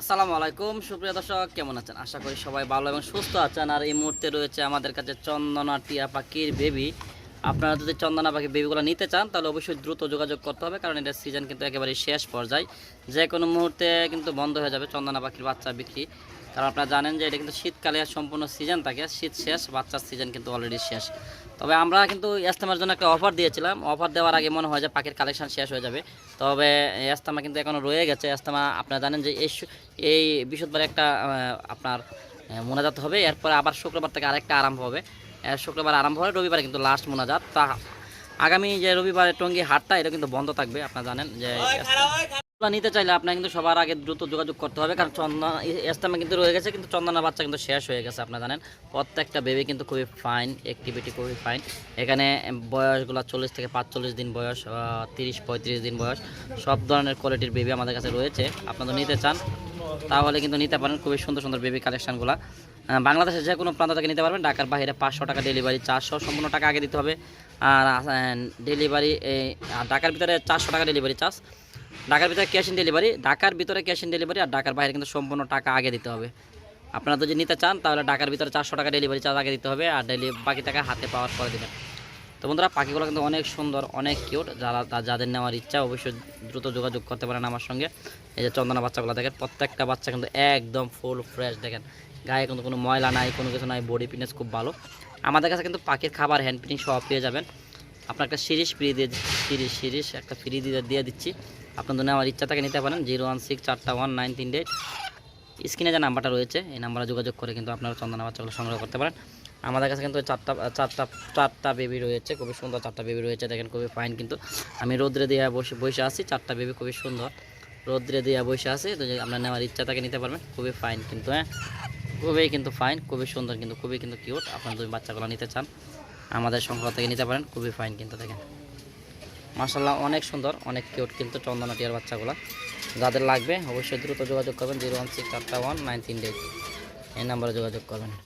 আসসালামু আলাইকুম। সুপ্রিয় দর্শক, কেমন আছেন? আশা করি সবাই ভালো এবং সুস্থ আছেন। আর এই মুহূর্তে রয়েছে আমাদের কাছে চন্দনা টিয়া পাখির বেবি আপনারা যদি চন্দনা পাখি বেবিগুলো নিতে চান, তাহলে অবশ্যই দ্রুত যোগাযোগ করতে হবে, কারণ এটা সিজন কিন্তু একেবারে শেষ পর্যায়ে। যে কোনো মুহূর্তে কিন্তু বন্ধ হয়ে যাবে চন্দনা পাখির বাচ্চা বিক্রি। কারণ আপনারা জানেন যে এটা কিন্তু শীতকালে সম্পূর্ণ সিজন থাকে, শীত শেষ, বাচ্চার সিজন কিন্তু অলরেডি শেষ। তবে আমরা কিন্তু ইস্তেমার জন্য একটা অফার দিয়েছিলাম। অফার দেওয়ার আগে মনে হয় যে পাখির কালেকশন শেষ হয়ে যাবে। তবে ইস্তেমা কিন্তু এখনও রয়ে গেছে। ইস্তেমা আপনারা জানেন যে এই এই বৃহস্পতিবার একটা আপনার মোনাজাত হবে। এরপরে আবার শুক্রবার থেকে আরেকটা আরম্ভ হবে। শুক্রবার আরম্ভ হবে রবিবারে কিন্তু লাস্ট মোনাজাত। তা আগামী যে রবিবারে টঙ্গি হাটটা, এটা কিন্তু বন্ধ থাকবে, আপনারা জানেন যে নিতে চাইলে আপনার কিন্তু সবার আগে দ্রুত যোগাযোগ করতে হবে, কারণ চন্দনা ইস্তেমা কিন্তু রয়ে গেছে, কিন্তু চন্দনা বাচ্চা কিন্তু শেষ হয়ে গেছে আপনারা জানেন। প্রত্যেকটা বেবি কিন্তু খুবই ফাইন অ্যাক্টিভিটি খুবই ফাইন এখানে বয়সগুলো চল্লিশ থেকে পাঁচচল্লিশ দিন বয়স তিরিশ, পঁয়ত্রিশ দিন বয়স। সব ধরনের কোয়ালিটির বেবি আমাদের কাছে রয়েছে। আপনারা নিতে চান, তাহলে কিন্তু নিতে পারেন, খুবই সুন্দর সুন্দর বেবি কালেকশনগুলো বাংলাদেশের যে কোনো প্রান্ত থেকে নিতে পারবেন, ঢাকার বাইরে পাঁচশো টাকা ডেলিভারি চারশো সম্পূর্ণ টাকা আগে দিতে হবে। আর ডেলিভারি ঢাকার ভিতরে চারশো টাকা ডেলিভারি চার্জ ঢাকার ভিতরে ক্যাশ ইন ডেলিভারি ঢাকার ভিতরে ক্যাশ ইন ডেলিভারি আর ঢাকার বাইরে কিন্তু সম্পূর্ণ টাকা আগে দিতে হবে। আপনারা যদি নিতে চান, তাহলে ঢাকার ভিতরে চারশো টাকা ডেলিভারি চার্জ আগে দিতে হবে আর ডেলি বাকি টাকা হাতে পাওয়ার পরে দেবেন। তো বন্ধুরা, পাখিগুলো কিন্তু অনেক সুন্দর, অনেক কিউট যারা, যাদের নেওয়ার ইচ্ছা, অবশ্যই দ্রুত যোগাযোগ করতে পারেন আমার সঙ্গে। এই যে চন্দনা বাচ্চাগুলো দেখেন, প্রত্যেকটা বাচ্চা কিন্তু একদম ফুল ফ্রেশ দেখেন। গায়ে কিন্তু কোনো ময়লা নাই, কোনো কিছু নাই বডি ফিটনেস খুব ভালো। আমাদের কাছে কিন্তু পাখির খাবার হ্যান্ড ফিটিং সব পেয়ে যাবেন। আপনার একটা সিরিজ ফ্রি দিয়ে সিরিজ সিরিজ একটা ফ্রি দিয়ে দিয়ে দিচ্ছি। আপনাদের নেওয়ার ইচ্ছা থাকে নিতে পারেন, জিরো ওয়ান সিক্স চারটা ওয়ান নাইন তিনটে স্ক্রিনে যে নাম্বারটা রয়েছে, এই নাম্বারে যোগাযোগ করে কিন্তু আপনারা চন্দনা বাচ্চাগুলো সংগ্রহ করতে পারেন। আমাদের কাছে কিন্তু চারটা চারটা চারটা বেবি রয়েছে, খুবই সুন্দর চারটা বেবি রয়েছে, দেখেন খুবই ফাইন কিন্তু। আমি রোদ্রে দিয়ে বসে বসে আছি, চারটা বেবি খুবই সুন্দর। রোদ্রে দিয়ে বসে আছে, তো আপনার নেওয়ার ইচ্ছা থাকে নিতে পারবেন, খুবই ফাইন কিন্তু হ্যাঁ। খুবই কিন্তু ফাইন খুবই সুন্দর কিন্তু, খুবই কিন্তু কিউট আপনারা যদি বাচ্চাগুলো নিতে চান আমাদের সংগ্রহ থেকে নিতে পারেন, খুবই ফাইন কিন্তু দেখেন। মাসাল্লাহ অনেক সুন্দর, অনেক কিউট কিন্তু চন্দনাটিয়ার বাচ্চাগুলো। যাদের লাগবে, অবশ্যই দ্রুত যোগাযোগ করবেন জিরো ওয়ান সিক্স চারটা ওয়ান নাইন তিন এই নাম্বারে যোগাযোগ করবেন।